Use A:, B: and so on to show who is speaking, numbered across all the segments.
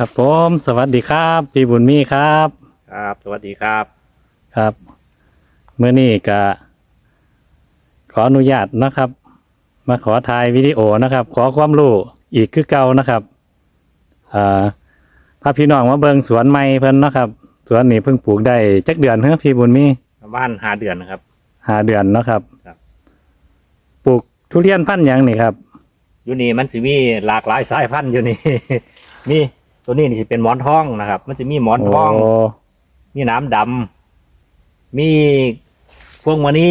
A: ครับผมสวัสดีครับพี่บุญมีครับ
B: ครับ สวัสดีครับ
A: ครับเมื่อนี้ก็ขออนุญาตนะครับ มาขอถ่ายวิดีโอนะครับ ขอความรู้อีกคือเก่านะครับอ่าพาพี่น้องมาเบิงสวนไม้เพิ่นนะครับ สวนนี้เพิ่งปลูกได้จักเดือนเฮ้พี่บุญมี
B: ประมาณหาเดือนนะครับ
A: หาเดือนเนาะครับ
B: ครับ
A: ปลูกทุเรียนพันธุ์หยังนี่ครับ
B: อยู่นี่มันจะมีหลากหลายสายพันธุ์อยู่นี่ มี ตัวนี้นี่สิเป็นหมอนทองนะครับ มันจะมีหมอนทอง
A: โมี
B: น้ำดำมีพวงมณี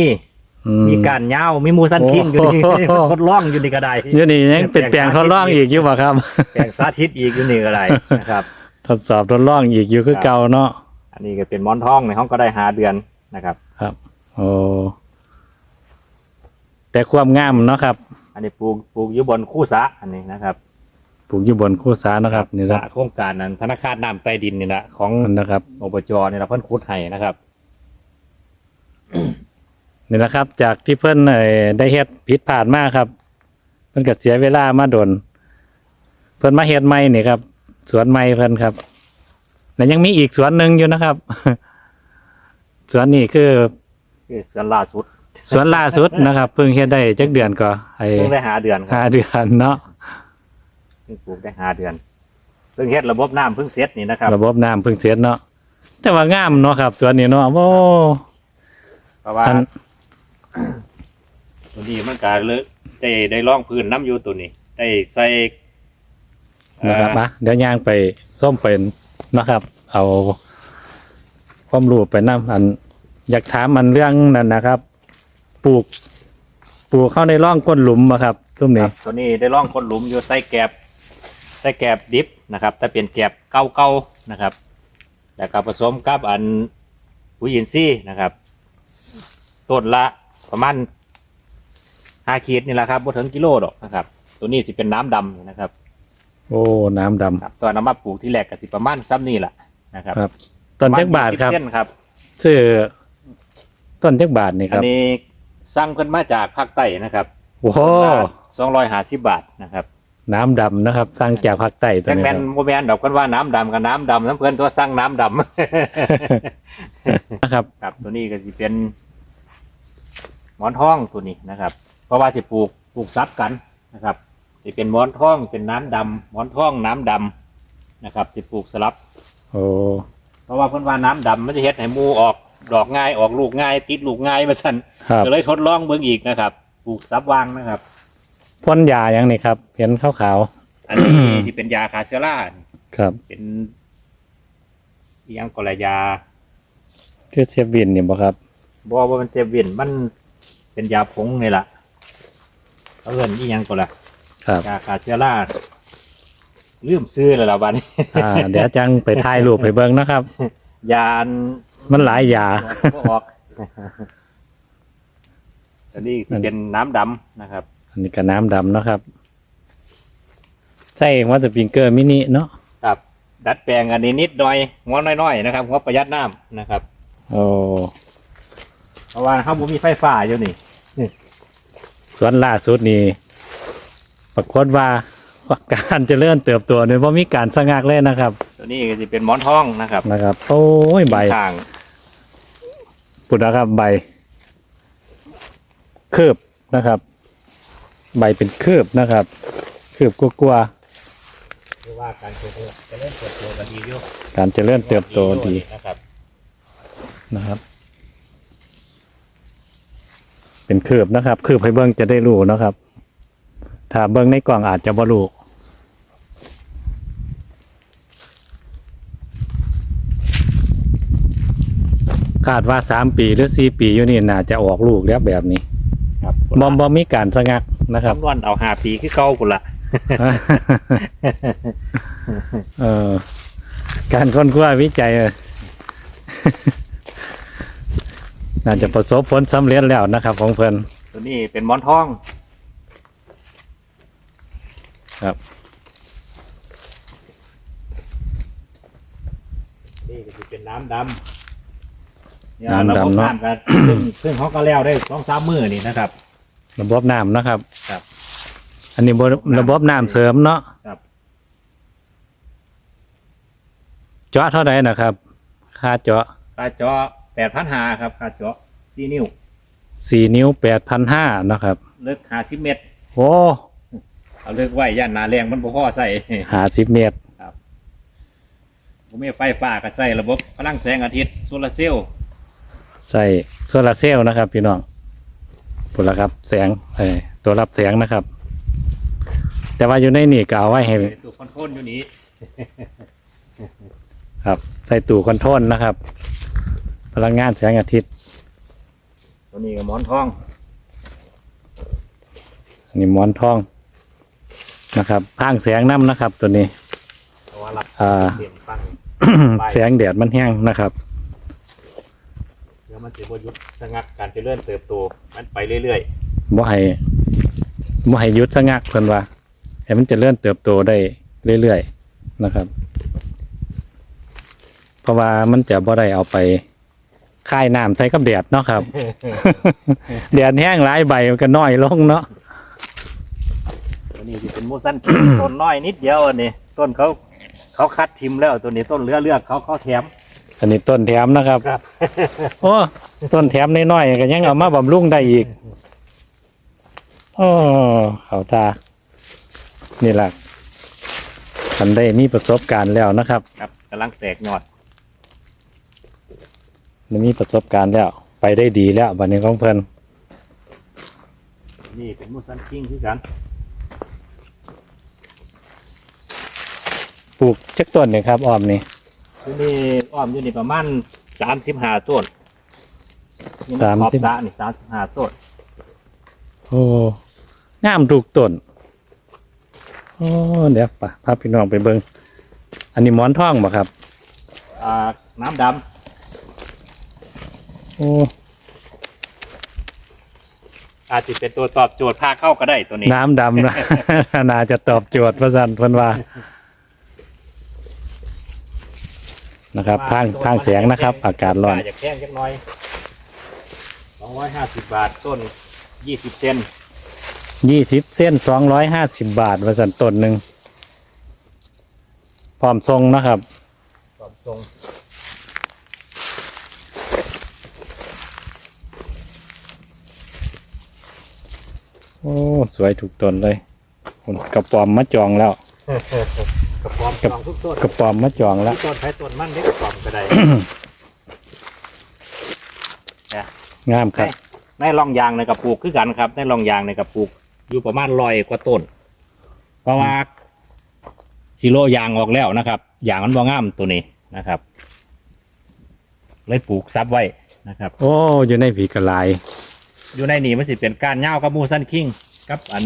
A: อื
B: มีการเหย้ามีมูสันคิงอยู่นี่
A: โอ้
B: ทดลองอยู่นี่ก็ได้
A: อยู่นี่ยังเป็นแปลงทดลองอีกอยู่บ่ครับ
B: แปลงสาธิตอีกอยู่นี่ก็ได้นะครับ
A: ทดสอบทดลองอีกอยู่คือเก่าเนาะ
B: อันนี้ก็เป็นหมอนทองในห้องก็ได้หาเดือนนะครับ
A: ครับ โอ้แต่ความงามเนาะครับ
B: อันนี้ปลูกปลูกอยู่บนคู่สระอันนี้นะครับ
A: ปลูกอยู่บนคู่สานะครับนี่
B: ส
A: นะ
B: ระโครงการนั้นธนาคารน้ำใต้ดินนี่แหละของ
A: นะครับ
B: อบจนี่แหละเพิ่นขุดให้นะครับ
A: นี่นะครับ จากที่เพิ่นเอ่อได้เฮ็ดผิดพลาดมากครับเพิ่นก็เสียเวลามาโดน เพิ่นมาเฮ็ดใหม่นี่ครับ สวนใหม่เพิ่นครับแล้วยังมีอีกสวนหนึ่งอยู่นะครับ สวนนี้คือ
B: คือสวนล่าสุด
A: สวนล่าสุดนะครับ เพิ่งเฮ็ดได้จักเดือนก็ไอ้
B: เพิ่งได้หาเดือนครับ
A: ห้าเดือนเนาะ
B: เพิ่งปลูกได้หาเดือนเพิ่งเฮ็ดระบบน้ำเพิ่งเสร็จนี่นะครับ
A: ระบบน้ำเพิ่งเสร็จเนาะแต่ว่างามเนาะครับสวนนี้เนาะโอ้
B: เพราะว่า
A: อัน
B: ตัวนี้มันก็เลยได้ได้ลองพื้นน้ำอยู่ตัวนี้ ได้ใส่เอ่
A: นะครับ
B: อ
A: มาเดี๋ยวย่างไปส้มเป็นนะครับ เอาความรู้ไปนํอัน อยากถามมันเรื่องนั้นนะครับ ปลูก ปลูกเข้าในร่องก้นหลุมอะครับตุ้ม
B: ค
A: นี้
B: รับตัวนี้ได้ลองคนหลุมอยู่ใส่แกบ ใส่แกบดิบนะครับแต่เป็นแกบเก่าๆนะครับ แล้วก็ผสมกับอันปุ๋ยอินทรีย์นะครับต้นละประมาณห้าขีดนี่แหละครับบ่ถึงกิโลดอกนะครับ ตัวนี้สิเป็นน้ำดำนะครับ
A: โอ้น้ำดำ
B: ครับตอนน้ำมาปลูกที่แรกก็สิประมาณซ้ำนี่แหละนะครับ
A: ครับต้นจักบาทครับ
B: ปะมณ20เส้นครับ
A: ซื้อต้นจักบาทนี่ค
B: อัน
A: รับ
B: นี้สั่งเพิ่นมาจากภาคใต้นะครับ
A: โอ้โห
B: สองร้อยห้าสิบบาทนะครับ
A: น้ำดำนะครับ สร้างจากภาคใต้ตัว
B: แจ็ค
A: นี้
B: แม
A: คนรับ
B: โมแมนดอกกันว่าน้ำดำกับน้ำดำน้ำเพิ่นตัวสั่งน้ำด
A: นะครับำ
B: ครับตัวนี้ก็สิเป็นหมอนทองตัวนี้นะครับ เพราะว่าสิปลูกปลูกซับกันนะครับสิเป็นหมอนทองเป็นน้ำดำหมอนทองน้ำดำนะครับสิปลูกสลับ
A: โอ้
B: เพราะว่าเพิ่นว่าน้ำดำมันจะเฮ็ดให้หมูออกดอกง่ายออกลูกง่าย ติดลูกง่ายมาสั่น
A: ครับ
B: ก็เลยทดลองเบิ่งอีกนะครับปลูกซับวางนะครับ
A: พ่นยาอย่างนี้ครับ เห็นขาว
B: อันนี้ที่เป็นยาคาเชื้อรา
A: ๆครับ
B: เป็นอิหยังกอลยา
A: คือเชฟวินนี่บ่ครับ
B: บอว่ามันเซเวินมันเป็นยาผงนี่แหละเขาเอินอีหยังก็ละ
A: ครับ
B: ยาคาเชื้อราลืมซื้อแล้วล่ะบัดนี้
A: อ่า เดี๋ยวจังไปถ่ายรูปไปเบิ่งนะครับ
B: ยาอัน
A: มันหลายยา
B: บ่ออก อันนี้ที่เป็นน้ำดำนะครับ
A: อันนี้ก็น้ำดำเนาะครับ ใช่ว่าจะปิงเกอร์มินิเนาะ
B: ครับ ดัดแปลงอันนี้นิดหน่อยงอน้อยๆนะครับงบประหยัดน้ำนะครับ
A: โอ้
B: เพราะว่าเขาบ่มีไฟฟ้าอยู่นี่
A: สวนล่าสุดนี่ปรากฏว่าการเจริญเติบโตเนี่ยว่ามีการสะงักเลยนะครับ
B: ตัวนี้ก็จะเป็นหมอนทองนะครับ
A: นะครับ โอ้ยใบ
B: ทาง
A: ปุดนะครับใบ คืบนะครับ ใบเป็นคืบนะครับ คืบกลัว
B: คือว่าการเจริญเจริญเติบโตกันดีอยู่
A: ๆการเจริญเติบโตดี
B: นะครับ
A: นะครับ เป็นคืบนะครับ คืบให้เบิ้งจะได้รู้นะครับ ถ้าเบิ้งในกล่องอาจจะบ่รู้คาดว่าสามปีหรือสี่ปีอยู่นี่น่าจะออกลูกแล้วแบบนี้
B: ครับ
A: บอมบอมมีการสะงัก นะครับ
B: คำนวณเอาหาปีคือเก่าพุ่นละ
A: เออการค้นคว้าวิจัยเออ น่าจะประสบผลสำเร็จแล้วนะครับ ของเพิ่น
B: ตัวนี้เป็นหมอนทอง
A: ครับ
B: นี่ก็คือเป็นน้ำดำเนี่ย
A: น้ำดำ
B: ระบบ
A: เนาะ
B: น้ำกันซึ่งซึ่งเขาก็แล้วได้สองสามมือนี่นะครับ
A: ระบบน้ำนะครับ
B: ครับ
A: อันนี้บ่ระบบน้ำเสริมเนาะ
B: ครับ
A: เจาะเท่าไหร่นะครับ ค่าเจาะ
B: ค่าเจาะแปดพันหาครับค่าเจาะสี่นิ้ว
A: สี่นิ้วแปดพันห้านะครับ
B: เลิกหาสิบเมตร
A: โอ้
B: เอาเลิกไว้ย่านหนาแรงมันบ่พอใส่
A: หาสิบเมตร
B: ผมมีไฟฟ้าก็ใส่ระบบพลังแสงอาทิตย์โซลาร์เซลล์
A: ใส่โซลาร์เซลล์นะครับ พี่น้อง ปุ่นละครับ แสงเอ้ยตัวรับแสงนะครับ แต่ว่าอยู่ในนี่ก็เอาไว้ให้
B: ตัวคอนโทรลอยู่นี้
A: ครับ ใส่ตู้คอนโทรลนะครับ พลังงานแสงอาทิตย์
B: ตัวนี้ก็หมอนทอง
A: อันนี้หมอนทองนะครับพางแสงน้ำนะครับ ตัวนี้
B: เพราะว่ารับ
A: อ่า
B: เปลี่ยนฟัง
A: แสงแดดมันแห้งนะครับ
B: แล้วมันจะบหยุดสงักการเจริญเติบโตมันไปเรื่อย
A: บ่ให้บ่ให้หยุดสะงักเพิ่นว่าให้มันเจะเลื่อนเติบโตได้เรื่อยๆนะครับ เพราะว่ามันจะบ่ได้เอาไปค่ายน้ำใส่กับแดดเนาะครับ แดดแห้งหลายใบมันก็น้อยลงเนาะ
B: ๆตัวนี้จะเป็นโมซันคิงต้นน้อยนิดเดียวอันนี้ต้นเขาเขาคัดทิมแล้วตัวนี้ต้นเลือเลือกเขาเขาแถม
A: อันนี้ต้นแถมนะครับ
B: ครับ
A: โอ้ต้นแถมน้อยๆก็ยังเอามาบำรุงได้อีกโอ้เขาตา นี่แหละมันได้มีประสบการณ์แล้วนะครับ
B: ครับกำลังแตกยอด
A: มันมีประสบการณ์แล้ว ไปได้ดีแล้วบันนี้ของเพิ่น
B: นี่เป็นโมซันคิงคือกัน
A: ปลูกจักต้นเนี่ยครับอ้อมนี่
B: ตัวนี้อ้อมอยู่นี่ประมาณสามสิบห้าต้นนี่น
A: สาม
B: ขอบ
A: สิบ
B: สระนี่สามสิบห้าต้น
A: โอ้งามถูกต้นโอ้เดี๋ยวป่ะพาพี่น้องไปเบิงอันนี้หมอนทองบ่ครับ
B: อ่า น้ำด
A: โอ้ำ
B: อาจจะเป็นตัวตอบโจทย์พาเข้าก็ได้ตัวนี้
A: น้ำดำนะ น่าจะตอบโจทย์พระสันเพิ่นว่า นะครับทางทางแสงนะครับ อากาศร้อน
B: อยากแข้งจักหน้อยสองร้อยห้าสิบบาทต้นยี่สิบเซน
A: ยี่สิบเส้นสองร้อยห้าสิบบาทพระสันต้นหนึ่งพร้อมทรงนะครับ
B: ตอบตรง
A: โอ้ สวยถูกต้นเลยคุณกระปอมมะจองแล้ว
B: กระป๋ อม
A: กระ
B: จองทุกต้น
A: กระปอมมะจองแล้ว
B: ทุกต้นใช้ต้นมันเล็กกระป๋อมก็ได้
A: งามครับ
B: ในร่องยางในกระปุกคือกันครับในร่องยางในกระปุกอยู่ประมาณร้อยกว่าต้น เพราะว่าซิโร่ยางออกแล้วนะครับยางมันบ่งามตัวนี้นะครับเลยปลูกซับไว้นะครับ
A: โอ้อยู่ในผีกระลาย
B: อยู่ในนี่มันสิเป็นการเง่าวกับมูซันคิงกับอัน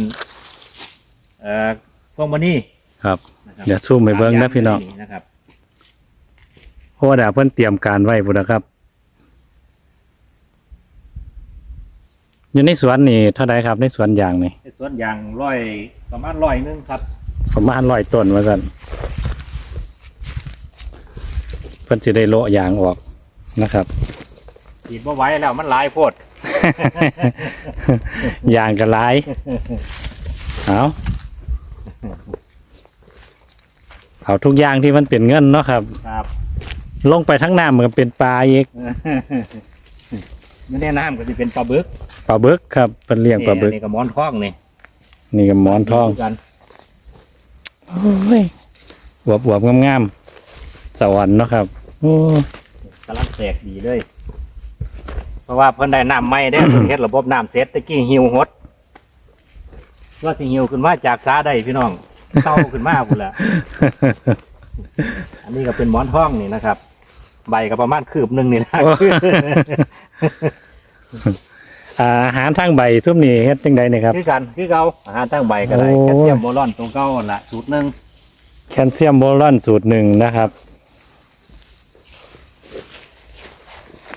B: เอ่อพวงบันนี่
A: ครับ
B: นะครับ
A: เดี๋ยวซูมไปเบิ้งนะพี่น้อง
B: นะครับ
A: โอ้ดาเพิ่นเตรียมการไว้บุญนะครับ อยู่ในสวนนี่เท่าไรครับในสวนยางนี่
B: ในสวนยางร้อยประมาณร้อยหนึงครับ
A: ประมาณร้อยต้นว่าสันเพิ่นจะได้โละยางออกนะครับ
B: ฉีดบ่ไหว้แล้วมันหลายโพด
A: ยางกระลายเอา เอาทุกอย่างที่มันเป็นเงินเนาะครับ
B: ครับ
A: ลงไปทั้งน้ำมันก็เป็นปลาอีก
B: ไม่แน่น้ำก็จะเป็นปลาบึก
A: ปลาบึกครับเป็นเลี้ยงปลาบึก
B: นี่กับหมอนทองนี่
A: นี่ก็หมอนทอง
B: กัน
A: โอ้ยอวบอวบๆงามๆสวรรค์เนาะครับ โอ้
B: กำลังแตกดีเลยเพราะว่าเพิ่นได้น้ำใหม่ได้เพิ่นเฮ็ดระบบน้ำเสร็จตะกี้หิวหดว่าสิหิวขึ้นมาจากสาได้พี่น้อง เต้าขึ้นมาพุ่นละอันนี้ก็เป็นหมอนทองนี่นะครับ ใบก็ประมาณคืบหนึ่งนี่แหละ
A: โอ้อ่าอาหารทางใบซุ่มนี่เฮ็ดจังใดเนี่ยครับ
B: คือกันคือเก่าอาหารทั้งใบก็ได้
A: โอ้
B: แคลเซียมโบรอนตรงเก่าหั่นละสูตรหนึ่ง
A: แคลเซียมโบรอนสูตรหนึ่งนะครับ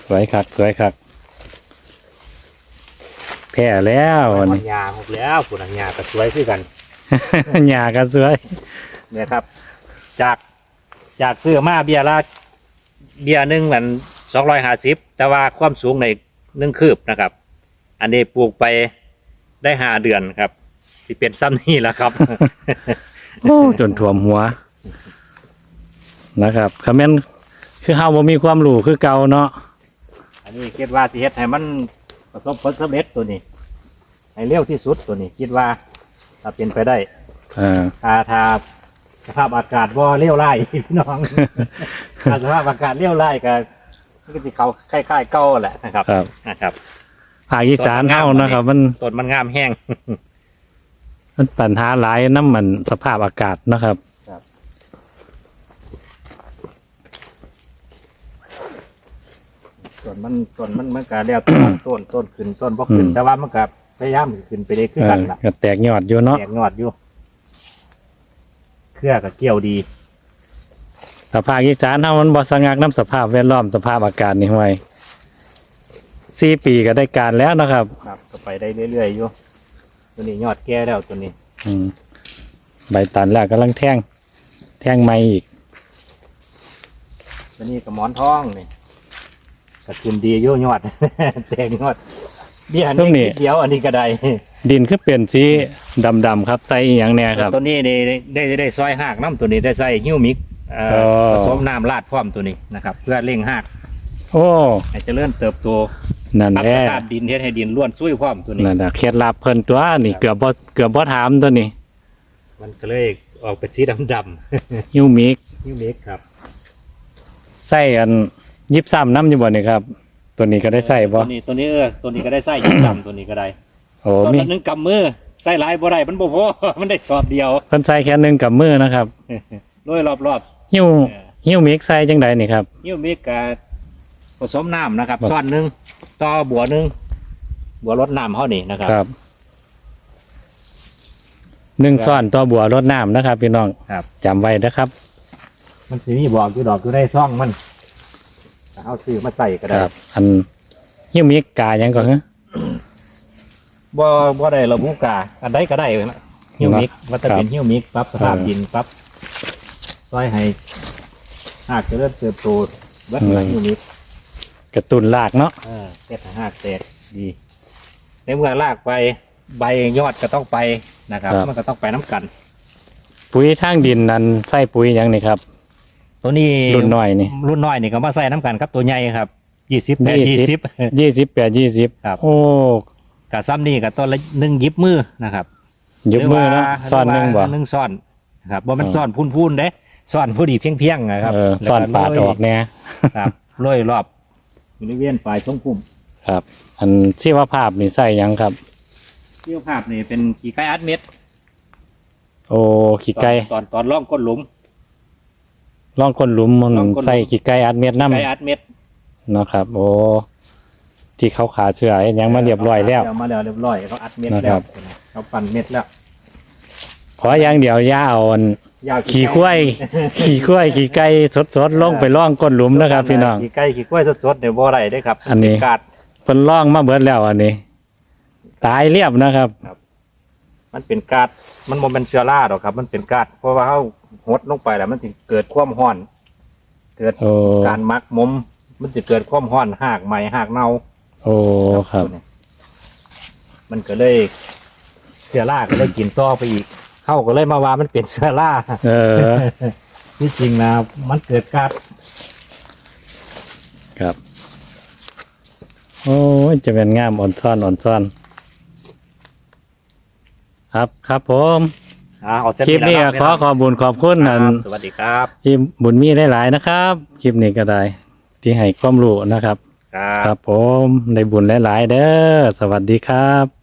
A: สวยคักสวยคักแพ้แล้ว
B: มั
A: อัน
B: น
A: นี้
B: ยาหกแล้วปุ่นยาก็สวยคือกัน
A: หญ้าก็สวย
B: เนี่ยครับ จากจากซื้อมาเบียร์ละเบียร์หนึ่งมันสองร้อยห้าสิบแต่ว่าความสูงในหนึ่งคืบนะครับ อันนี้ปลูกไปได้ห้าเดือนครับที่เป็นซ้ำนี่แหละครับ
A: โอ้จนถ่วมหัว นะครับคอมเมนต์คือเฮาบ่มีความรู้คือเก่าเนาะ
B: อันนี้คิดว่าสิเฮ็ดให้มันประสบผลสำเร็จตัวนี้ ให้เร็วที่สุดตัวนี้ คิดว่า ถ้าเป็นไปได้
A: เออ
B: ถ้าถ้าสภาพอากาศบ่เลี้ยวไล่พี่น้อง ถ้าสภาพอากาศเลี้ยวไล่ก็มันก็สิเขาคล้ายๆเก่าแหละนะครับ
A: ครับ
B: นะครับ
A: ภาคอีสานเฮานะครับ มัน
B: ต้นมันงามแห้ง
A: มันปัญหาหลายน้ำมันสภาพอากาศนะครับ
B: ต้นมันต้นมันมันก็แล้วแต่ต้นต้นขึ้นต้นบ่ขึ้น
A: อืม
B: แต่ว่ามันก็ พยายามขึ้นไปได้คือ
A: เอ
B: กัน
A: อ
B: ล่ะ
A: ก็แตกยอดอยู่เนาะ
B: แตกยอดอยู่เครือกับเกี่ยวดี
A: ถ้าภาคอีสานเฮามันบ่สงักน้ำสภาพแวดล้อมสภาพอากาศนี่ห่วยสี่ปีก็ได้การแล้วนะครับ
B: ครับก็ไปได้เรื่อยๆอยู่ตัวนี้ยอดแก่แล้วตัวนี้
A: อืมใบตันแล้วกำลังแท่งแท่งไม้อีก
B: ตัวนี้กับหมอนทองนี่ก็ขึ้นดีอยู่ยอด แตกยอด เบี้ย
A: ตรงนี้
B: นี่เดียวอันนี้ก็ได้
A: ดินคือเปลี่ยนสีดำๆครับใส่อหย่างแน่ครับ
B: ตัวนี้นี่ได้ได้ได้ซอยหากน้ำตัวนี้ได้ใส่ฮิ้วมิกเอ่อ
A: อ๋อ
B: ผสมน้ำราดพร้อมตัวนี้นะครับเพื่อเร่งหาก
A: โอ้
B: ให้เจริญเติบโต
A: นั่น
B: ปรับ
A: แห
B: ส
A: ละ
B: ภาพดินเฮ็ดให้ดินล้วนซุยพร้อมตัวนี้
A: นั่นน่ะเคล็ดลับเพิ่นตัวนี่เกือบบ่เกือบบ่ถามตัวนี้
B: มันก็เลยออกเป็นสีดำ
A: ฮิวมิก
B: ๆฮิ้วมิกครับ
A: ใส่อันยิบซ้ำน้ำอยู่บ่นี่ครับ ตัวนี้ก็ได้ใส่บ่
B: ตัวนี้ตัวนี้เออตัวนี้ก็ได้ใส่ยิงดำตัวนี้ก็ได้
A: โอ้
B: ตัว
A: มี
B: ละหนึ่งกำมือใส่หลายบ่ได้มันบ่พอ มันได้สอบเดียว
A: เพิ่นใส่แค่หนึงกับมือนะครับ
B: โดยรอบ
A: ฮิว
B: ๆเออ
A: ฮิวมิกใส่จังไดนี่ครับ
B: ฮิ้วมิกกับผสมน้ำนะครับ
A: ครับ
B: ซ้อนหนึ่งต่อบัวหนึ่งบัวรดน้ำเขานี่นะครับ
A: ครับหนึ่งซ่อนตัวบัวรดน้ำนะครับ พี่น้อง
B: ครับ
A: จำไว้นะครับ
B: มันสีมีบอกอยู่ดอกอยู่ในซ่องมันถ้า เอาซื้อมาใส่ก็ได้
A: ครับ อันฮิวมิกกาหยังก่อนฮะ
B: บ่บ่ได้ระบุกาอันใดก็ได้นะฮิ้วมิกว่าจะเป็น
A: ครับ
B: ฮิ้วมิกปรับสภาพ
A: เออ
B: ดินปรับซอยให้หากเจะเริ่มเติบโตเวัด
A: อืม
B: เงินฮิ้วมิก
A: กระตุนรากเนาะ
B: เออเก็ดหากแตกดีในเมื่อลากไปใบยอดก็ต้องไปนะครับ มันก็ต้องไปน้ำกัน
A: ปุ๋ยทางดินนั้นใส่ปุ๋ยหยังนี่ครับ
B: ตัวนี้
A: รุ่นน้อยนี่
B: รุ่นน้อยนี่ก็มาใส่น้ำกันครับตัวใหญ่ครับยี่สิบแปดยี่สิบ
A: ยี่สิบแปดยี่สิบ
B: ครับ
A: โอ้
B: กับซ้ำนี่กับตัวละหนึ่งยิบมือนะครับ
A: ยุบมือเนาะซ่อนหนึงบ่
B: หนึ่งซ่อนนะครับว่ามัน
A: อ๋อ
B: ซ่อนพูนๆเด้ซ่อนผู้ดีเพียงๆนะครับ
A: เออซ่อนปาดออกเนี่ย
B: ครับโรยรอบบริเวณปลายช่องพุ่ม
A: ครับ อันชีวภาพนี่ใส่หยังครับ
B: เที่ยวภาพนี่เป็นขี่ไก่อัดเม็ด
A: โอ้ขี้ไก่
B: ตอนตอนตอนล่องก้นหลุม
A: ล่องก้นหลุมมัน
B: ล่องก้นหลุม
A: ใส่ขี้ไก่อัดเม็ดน้
B: ไก่อัดเม็ดำ
A: เนาะครับ โอ้ที่เขาขาเชื่อเฮ็ดหยังมาเรียบร้อยแล้ว
B: เอามาแล้วเรียบร้อยเขาอัดเม็ด
A: นะค
B: แล้
A: รั
B: ว
A: บ
B: เขาปั่นเม็ดแล้ว
A: ขออย่างเดียวอย่าเอาอัน
B: ยาว
A: ขี่กล้วยขี่กล้วยขี่ไก่สดๆลงไปล่องก้นหลุมนะครับ พี่น้อง
B: ขี่ไก่ขี่กล้วยสดๆเดี๋ยวบ่ได้ได้อครับ
A: อันนี้
B: เป็กาด
A: เพิ่นล่องมาเบิดแล้วอันนี้ ตายเรียบนะครับ
B: มันเป็นกาดมันบ่เป็นเชื้อราหรอกครับ มันเป็นกาดเพราะว่าเขา หดลงไปแล้ว มันสิเกิดความร้อน เกิด
A: โอ้
B: การมักมมมันจะเกิดความร้อนหากใหม่หากเน่า
A: โอ้ครับ
B: มันก็เลยเชื้อราก็เลยกินต่อไปอีก เข้าก็เลยมาว่ามันเป็นเชื้อรา
A: เออ
B: ที่จริงนะมันเกิดกาด
A: ครับ โอ้ยจะเป็นงามอ่อนซ่อนอ่อนซ่อน ครับครับผม
B: อ่าเอาเส้น
A: คลิปนี้ก็ขอขอบุญขอบคุณ
B: ครั
A: อั
B: บ
A: น
B: สวัสดีครับ
A: ที่บุญมีได้หลายๆนะครับ คลิปนี้ก็ได้ ที่ให้ความรู้นะครับ
B: ครับ
A: ครับผมได้บุญหลาย ๆ เด้อสวัสดีครับ